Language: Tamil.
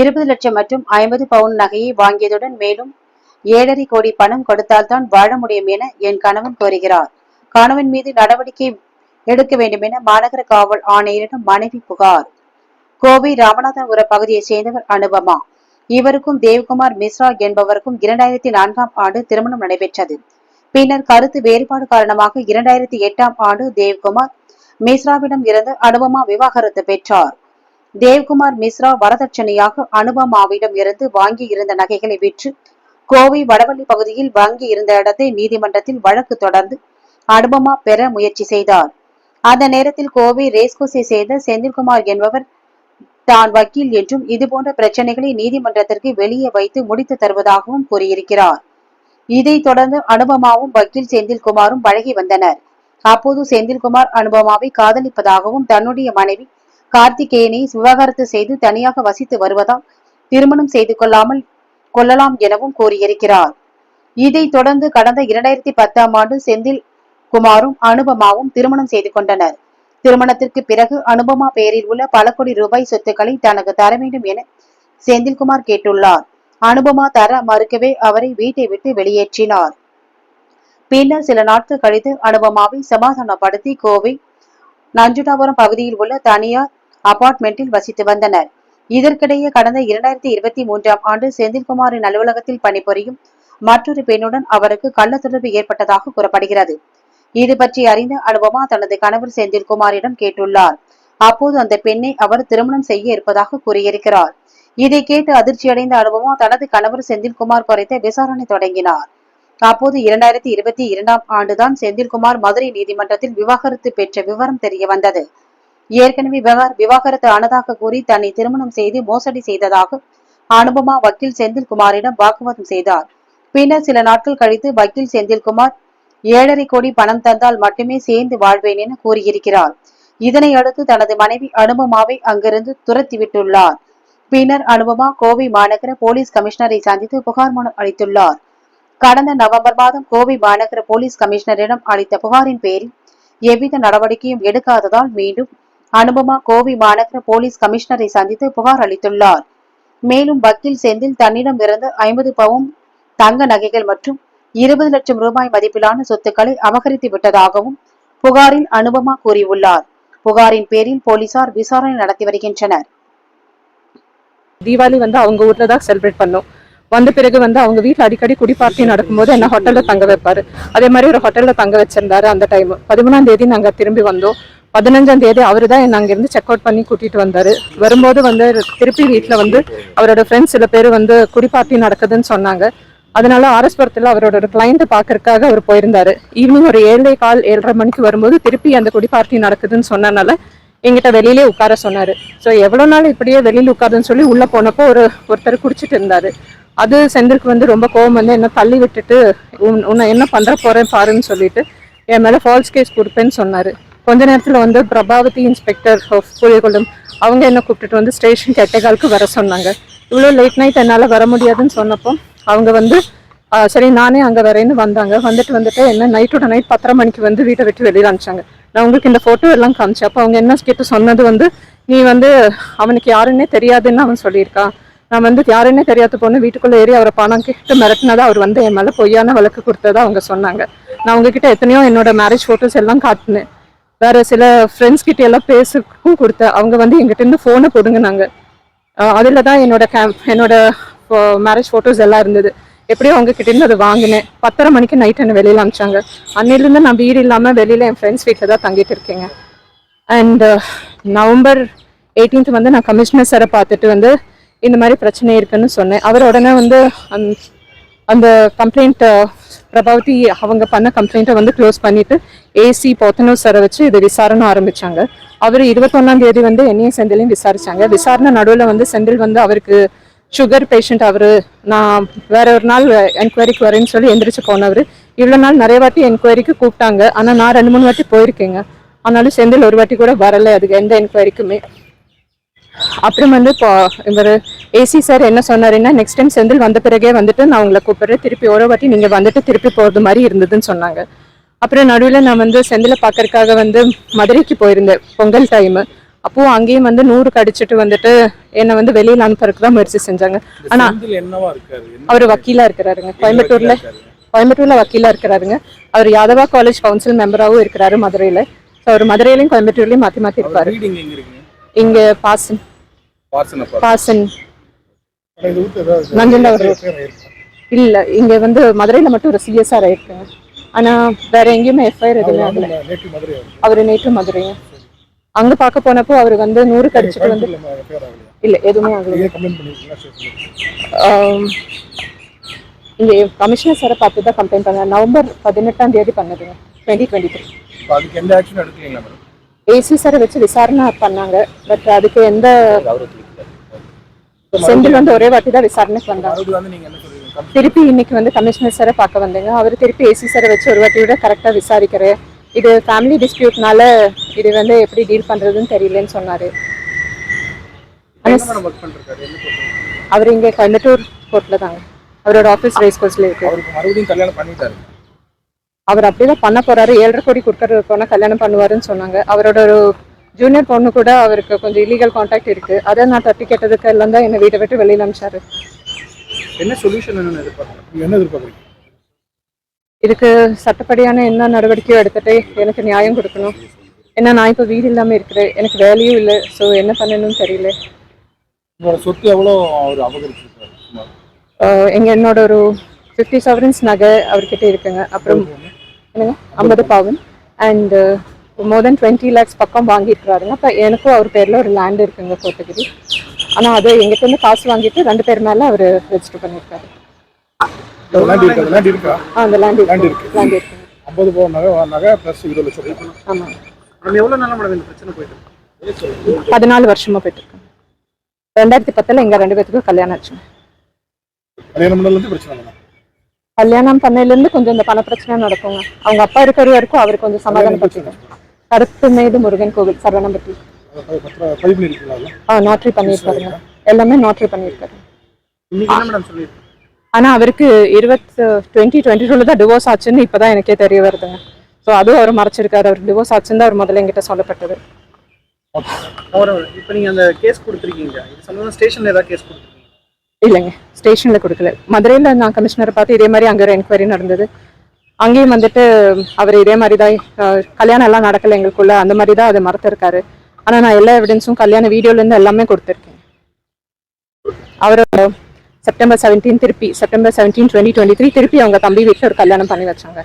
இருபது லட்சம் மற்றும் ஐம்பது பவுன் நகையை வாங்கியதுடன் மேலும் ஏழரை கோடி பணம் கொடுத்தால்தான் வாழ முடியும் என என் கணவன் கோருகிறார் கணவன் மீது நடவடிக்கை எடுக்க வேண்டும் என மாநகர காவல் ஆணையரிடம் மனைவி புகார். கோவை ராமநாதபுரம் பகுதியைச் சேர்ந்தவர் அனுபமா. இவருக்கும் தேவ்குமார் மிஸ்ரா என்பவருக்கும் இரண்டாயிரத்தி நான்காம் ஆண்டு திருமணம் நடைபெற்றது. பின்னர் கருத்து வேறுபாடு காரணமாக இரண்டாயிரத்தி எட்டாம் ஆண்டு தேவ்குமார் மிஸ்ராவிடம் இருந்து அனுபமா விவாகரத்து பெற்றார். தேவ்குமார் மிஸ்ரா வரதட்சணையாக அனுபமாவிடம் இருந்து வாங்கி இருந்த நகைகளை விற்று கோவை வடவள்ளி பகுதியில் வாங்கி இருந்த இடத்தை நீதிமன்றத்தில் வழக்கு தொடர்ந்து அனுபமா பெற முயற்சி செய்தார். அந்த நேரத்தில் கோவை ரேஸ்கோசை சேர்ந்த செந்தில்குமார் என்பவர் தான் வக்கீல் என்றும் இதுபோன்ற பிரச்சனைகளை நீதிமன்றத்திற்கு வெளியே வைத்து முடித்து தருவதாகவும் கூறியிருக்கிறார். இதைத் தொடர்ந்து அனுபமாவும் வக்கீல் செந்தில்குமாரும் பழகி வந்தனர். அப்போது செந்தில்குமார் அனுபமாவை காதலிப்பதாகவும் தன்னுடைய மனைவி கார்த்திகேயனை விவாகரத்து செய்து தனியாக வசித்து வருவதால் திருமணம் செய்து கொள்ளாமல் கொள்ளலாம் எனவும் கூறியிருக்கிறார். இதைத் தொடர்ந்து கடந்த இரண்டாயிரத்தி பத்தாம் ஆண்டு செந்தில் குமாரும் அனுபமாவும் திருமணம் செய்து கொண்டனர். திருமணத்திற்கு பிறகு அனுபமா பெயரில் உள்ள பல கோடி ரூபாய் சொத்துக்களை தனக்கு தர வேண்டும் என செந்தில்குமார் கேட்டுள்ளார். அனுபமா தர மறுக்கவே அவரை வீட்டை விட்டு வெளியேற்றினார். பின்னர் சில நாட்கள் கழித்து அனுபமாவை சமாதானப்படுத்தி கோவை நஞ்சுடாபுரம் பகுதியில் உள்ள தனியார் அபார்ட்மெண்டில் வசித்து வந்தனர். இதற்கிடையே கடந்த இரண்டாயிரத்தி இருபத்தி மூன்றாம் ஆண்டு செந்தில்குமாரின் அலுவலகத்தில் பணிபுரியும் மற்றொரு பெண்ணுடன் அவருக்கு கள்ள தொடர்பு ஏற்பட்டதாக கூறப்படுகிறது. இது பற்றி அறிந்த அனுபமா தனது கணவர் செந்தில்குமாரிடம் கேட்டுள்ளார். அப்போது அந்த பெண்ணை அவர் திருமணம் செய்ய இருப்பதாக கூறியிருக்கிறார். இதை கேட்டு அதிர்ச்சியடைந்த அனுபமா தனது கணவர் செந்தில்குமார் குறித்து விசாரணை தொடங்கினார். அப்போது இரண்டாயிரத்தி இருபத்தி இரண்டாம் ஆண்டுதான் செந்தில்குமார் மதுரை நீதிமன்றத்தில் விவாகரத்து பெற்ற விவரம் தெரிய வந்தது. ஏற்கனவே விவாகரத்து ஆனதாக கூறி தன்னை திருமணம் செய்து மோசடி செய்ததாக அனுபமா வக்கீல் செந்தில்குமாரிடம் வாக்குவாதம் செய்தார். பின்னர் சில நாட்கள் கழித்து வக்கீல் செந்தில்குமார் ஏழரை கோடி பணம் தந்தால் மட்டுமே சேர்ந்து வாழ்வேன் என கூறியிருக்கிறார். இதனை அடுத்து தனது மனைவி அனுபமாவை அங்கிருந்து துரத்திவிட்டுள்ளார் பின்னர் அனுபமா கோவை மாநகர போலீஸ் கமிஷனரை சந்தித்து புகார் மனு அளித்துள்ளார். கடந்த நவம்பர் மாதம் கோவை மாநகர போலீஸ் கமிஷனரிடம் அளித்த புகாரின் பேரில் எவ்வித நடவடிக்கையும் எடுக்காததால் மீண்டும் அனுபமா கோவை மாநகர போலீஸ் கமிஷனரை சந்தித்து புகார் அளித்துள்ளார். மேலும் வக்கீல் செந்தில் தன்னிடம் இருந்து ஐம்பது பவுன் தங்க நகைகள் மற்றும் இருபது லட்சம் ரூபாய் மதிப்பிலான சொத்துக்களை அபகரித்து விட்டதாகவும் புகாரில் அனுபமா கூறியுள்ளார். புகாரின் பேரில் போலீசார் விசாரணை நடத்தி வருகின்றனர். தீபாவளி வந்து அவங்க ஊர்ல தான் செலிப்ரேட் பண்ணோம். வந்த பிறகு வந்து அவங்க வீட்டில் அடிக்கடி குடி பார்ட்டி நடக்கும்போது என்ன ஹோட்டலில் தங்க வைப்பார். அதே மாதிரி ஒரு ஹோட்டலில் தங்க வச்சிருந்தாரு அந்த டைம் பதிமூணாம் தேதி நாங்கள் திரும்பி வந்தோம். பதினஞ்சாம் தேதி அவர் தான் என்னை அங்கேருந்து செக் அவுட் பண்ணி கூட்டிகிட்டு வந்தார். வரும்போது வந்து திருப்பி வீட்டில் வந்து அவரோட ஃப்ரெண்ட்ஸ் சில பேர் வந்து குடி பார்ட்டி நடக்குதுன்னு சொன்னாங்க. அதனால ஆரஸ்புரத்தில் அவரோட ஒரு கிளைண்ட்டை பார்க்கறதுக்காக அவர் போயிருந்தார். ஈவினிங் ஒரு ஏழை கால் ஏழரை மணிக்கு வரும்போது திருப்பி அந்த குடி பார்ட்டி நடக்குதுன்னு சொன்னனால எங்கிட்ட வெளியிலே உட்கார சொன்னாரு. ஸோ எவ்வளோ நாள் இப்படியே வெளியில் உட்காருன்னு சொல்லி உள்ளே போனப்போ ஒரு ஒருத்தர் குடிச்சிட்டு இருந்தாரு. அது செந்திற்கு வந்து ரொம்ப கோவம் வந்து என்ன தள்ளி விட்டுட்டு உன்- உன்னை என்ன பண்ணுற போகிறேன் பாருன்னு சொல்லிட்டு என் மேலே ஃபால்ஸ் கேஸ் கொடுப்பேன்னு சொன்னார். கொஞ்ச நேரத்தில் வந்து பிரபாவதி இன்ஸ்பெக்டர் ஆஃப் புலிகுளம் அவங்க என்ன கூப்பிட்டுட்டு வந்து ஸ்டேஷன் கெட்டகாலுக்கு வர சொன்னாங்க. இவ்வளோ லேட் நைட் என்னால் வர முடியாதுன்னு சொன்னப்போ அவங்க வந்து சரி நானே அங்கே வரேன்னு வந்தாங்க. வந்துட்டு வந்துட்டு என்ன நைட்டோட நைட் பத்தரை மணிக்கு வந்து வீட்டை விட்டு வெளியில் அனுப்பிச்சாங்க. நான் உங்களுக்கு இந்த ஃபோட்டோ எல்லாம் காமிச்சேன். அப்போ அவங்க என்ன கேட்டு சொன்னது வந்து நீ வந்து அவனுக்கு யாருன்னே தெரியாதுன்னு அவன் சொல்லியிருக்கான் நான் வந்து யாருன்னே தெரியாத பொண்ணு வீட்டுக்குள்ளே ஏறி அவரை பணம் கேட்டு மிரட்டினதா அவர் வந்து என் மேலே பொய்யான வழக்கு கொடுத்ததா அவங்க சொன்னாங்க. நான் உங்ககிட்ட எத்தனையோ என்னோட மேரேஜ் ஃபோட்டோஸ் எல்லாம் காட்டினேன். வேற சில ஃப்ரெண்ட்ஸ் கிட்ட எல்லாம் பேசுக்கும் கொடுத்தேன். அவங்க வந்து எங்கிட்ட இருந்து ஃபோனை பொடுங்கினாங்க அதில் தான் என்னோட கேம் என்னோட மேரேஜ் ஃபோட்டோஸ் எல்லாம் இருந்தது. எப்படியோ அவங்ககிட்ட இருந்து அதை வாங்கினேன். பத்தரை மணிக்கு நைட் என்ன வெளியில அனுப்பிச்சாங்க. அன்னையிலேருந்து நான் வீடு இல்லாமல் வெளியில் என் ஃப்ரெண்ட்ஸ் வீட்டில் தான் தங்கிட்டு இருக்கேங்க. அண்ட் uh, நவம்பர் 18th வந்து நான் கமிஷனர் சாரை பார்த்துட்டு வந்து இந்த மாதிரி பிரச்சனை இருக்குன்னு சொன்னேன். அவர் உடனே வந்து அந்த அந்த கம்ப்ளைண்ட் uh, பிரபாவதி அவங்க பண்ண கம்ப்ளைண்ட்டை வந்து க்ளோஸ் பண்ணிட்டு ஏசி போத்தனூர் சாரை வச்சு இது விசாரணை ஆரம்பிச்சாங்க. அவர் இருபத்தொன்னாம் தேதி வந்து என்னையும் செந்திலையும் விசாரித்தாங்க விசாரணை நடுவில் வந்து செந்தில் வந்து அவருக்கு சுகர் பேஷண்ட் அவரு. நான் வேற ஒரு நாள் என்கொயரிக்கு வரேன்னு சொல்லி எந்திரிச்சு போனவர். இவ்வளோ நாள் நிறைய வாட்டி என்கொயரிக்கு கூப்பிட்டாங்க. ஆனால் நான் ரெண்டு மூணு வாட்டி போயிருக்கேங்க. ஆனாலும் செந்தில் ஒரு வாட்டி கூட வரலை. அதுக்கு எந்த என்கொயரிக்குமே அப்புறம் வந்து இப்போ இவர் ஏசி சார் என்ன சொன்னாருன்னா நெக்ஸ்ட் டைம் செந்தில் வந்த பிறகே வந்துட்டு நான் உங்களை கூப்பிடுறேன். திருப்பி ஒரு வாட்டி நீங்கள் வந்துட்டு திருப்பி போகிறது மாதிரி இருந்ததுன்னு சொன்னாங்க. அப்புறம் நடுவில் நான் வந்து செந்திலை பார்க்கறதுக்காக வந்து மதுரைக்கு போயிருந்தேன். பொங்கல் டைமு அப்பவும் அங்கேயும் வந்து நூறு கடிச்சிட்டு வந்துட்டு என்னை வந்து வெளியில அனுப்புறதுக்கு தான் முயற்சி செஞ்சாங்க. ஆனா செந்தில் என்னவா இருக்காரு? என்ன அவர் வக்கீலா இருக்கிறாருங்க. கோயம்புத்தூர்ல? கோயம்புத்தூர்ல வக்கீலா இருக்கிறாருங்க. அவர் யாதவா காலேஜ் கவுன்சில் மெம்பராகவும் இருக்கிறாரு மதுரையில. ஸோ அவர் மதுரையிலையும் கோயம்புத்தூர்லயும் மாத்தி மாத்தி அவர் இருப்பாரு. இங்க பாசன். பாசன் ஆயிருக்கா? இல்ல இங்க வந்து மதுரையில மட்டும் ஒரு சிஎஸ்ஆர் ஆயிருக்குங்க ஆனா வேற எங்கேயுமே எஃப்ஐஆர் எதுவுமே அவர் ஆகல. நேற்று மதுரை அவரு. அவர் நேற்று மதுரைங்க. அங்க பார்க்க போனப்போ அவர் வந்து நூறு கடிச்சிட்டு வந்து? இல்ல எதுவுமே ஆகல இங்க கமிஷனர் சாரை பார்த்து தான் கம்ப்ளைண்ட் பண்ணேன் நவம்பர் பதினெட்டாம் தேதி பண்ணதுங்க டுவெண்ட்டி டுவெண்ட்டி த்ரீ இப்ப அதுக்கு எந்த ஆக்ஷன் எடுக்கலீங்களா மேடம் ஏசி சாரை வச்சு விசாரணை பண்ணாங்க. பட் அதுக்கு எந்த செந்தில் வந்து ஒரே வாட்டி தான் விசாரணைக்கு வந்தாங்க. திருப்பி இன்னைக்கு வந்து கமிஷனர் சாரை பார்க்க வந்தேங்க. அவர் திருப்பி ஏசி சாரை வச்சு ஒரு வாட்டி விட கரெக்டாக விசாரிக்கிறேன் இது ஃபேமிலி டிஸ்பியூட்னால இது வந்து எப்படி டீல் பண்றதுன்னு தெரியலன்னு சொன்னாரு. அவர் இங்கே கோயம்புத்தூர் கோர்ட்ல தாங்க. அவரோட ஆஃபீஸ் ரேஸ் கோர்ஸ்ல இருக்கு. அவருக்கு மறுபடியும் கல்யாணம் பண்ணிட்டாரு. அவர் அப்படிதான் பண்ண போறாரு. ஏழரை கோடி கொடுக்கறது போனா கல்யாணம் பண்ணுவாருன்னு சொன்னாங்க. அவரோட ஒரு ஜூனியர் பொண்ணு கூட அவருக்கு கொஞ்சம் இல்லீகல் கான்டாக்ட் இருக்கு. அதை நான் தட்டி கேட்டதுக்கு எல்லாம் தான் என்னை வீட்டை விட்டு வெளியில அனுப்பிச்சாரு என்ன சொல்யூஷன் என்ன எதிர்பார்க்குறீங்க? நீங்க என்ன எதிர்பார்க்குறீங்க? இதுக்கு சட்டப்படியான என்ன நடவடிக்கையோ எடுத்துட்டு எனக்கு நியாயம் கொடுக்கணும். ஏன்னா நான் இப்போ வீடு இல்லாம இருக்கிறேன். எனக்கு வேலையும் இல்லை. ஸோ என்ன பண்ணணும்னு தெரியல. உங்களோட சொத்து எவ்வளோ அவர் அபகரிச்சிருக்காரு? சுமார். ஆஹ் எங்க என்னோட ஒரு ஃபிஃப்டி செவரன்ஸ் நகை அவர்கிட்ட இருக்குங்க. அப்புறம் என்னங்க? ஐம்பது பவுன். And more then twenty lakhs பக்கம் வாங்கியிருக்கிறாருங்க. அப்போ எனக்கும் அவர் பேரில் ஒரு லேண்ட் இருக்குங்க கோத்தகிரி. ஆனால் அது எங்கிட்ட காசு வாங்கிட்டு ரெண்டு பேர் மேலே அவர் ரெஜிஸ்டர் பண்ணியிருக்காரு. லேண்ட் இருக்கா? லேண்ட் இருக்கா? ஆ அந்த லேண்ட் Land இருக்கு. இருக்கு. லேண்ட் இருக்குங்க ஐம்பது பவுன் நகை நகை ப்ளஸ் இருபது லட்சம் ரூபாய். ஆமாம் நம்ம எவ்வளோ நாள் மேடம் இந்த பிரச்சனை போயிட்டு இருக்கு? பதினாலு வருஷமா போயிட்டு ரெண்டாயிரத்தி பத்தில் எங்கள் ரெண்டு பேத்துக்கும் கல்யாணம் கல்யாணம் பண்ணதுலேருந்து பிரச்சனை இல்லை கல்யாணம் பண்ணையிலேருந்து கொஞ்சம் இந்த பண பிரச்சனை நடக்குங்க. அவங்க அப்பா இருக்கிற வரைக்கும் அவர் கொஞ்சம் சமாதானப்படுத்திட்டோம் கருத்து மேடு முருகன் கோவில் சரவணம்பட்டி. ஆ நாட்ரி பண்ணியிருக்காருங்க. எல்லாமே நாட்ரி பண்ணியிருக்காரு. இன்னைக்கு என்ன மேடம் சொல்லியிருக்கீங்க? ஆனா அவருக்கு இருபத்தி டுவெண்ட்டி டுவெண்ட்டி டூல தான் டிவோர்ஸ் ஆச்சுன்னு இப்பதான் எனக்கே தெரிய வருதுங்க. ஸோ அதுவும் அவர் மறைச்சிருக்காரு. அவர் டிவோர்ஸ் ஆச்சுன்னு தான் அவர் முதல்ல என்கிட்ட சொல்லப்பட்டது. இப்போ நீங்கள் அந்த கேஸ் கொடுத்துருக்கீங்க. ஸ்டேஷனில் ஏதாவது கேஸ் கொடுத்துருக்கீங்க இல்லைங்க. ஸ்டேஷன்ல கொடுக்கல. மதுரையில நான் கமிஷனரை பார்த்து இதே மாதிரி அங்க ஒரு என்கொயரி நடந்தது. அங்கேயும் வந்துட்டு அவர் இதே மாதிரி தான் கல்யாணம் எல்லாம் நடக்கல எங்களுக்குள்ள. அந்த மாதிரி தான் அதை மறந்துருக்காரு ஆனா நான் எல்லா எவிடன்ஸும் கல்யாண வீடியோல இருந்து எல்லாமே கொடுத்துருக்கேன். அவர் செப்டம்பர் செவன்டீன் திருப்பி September seventeen twenty twenty three திருப்பி அவங்க தம்பி வீட்டில் ஒரு கல்யாணம் பண்ணி வச்சாங்க.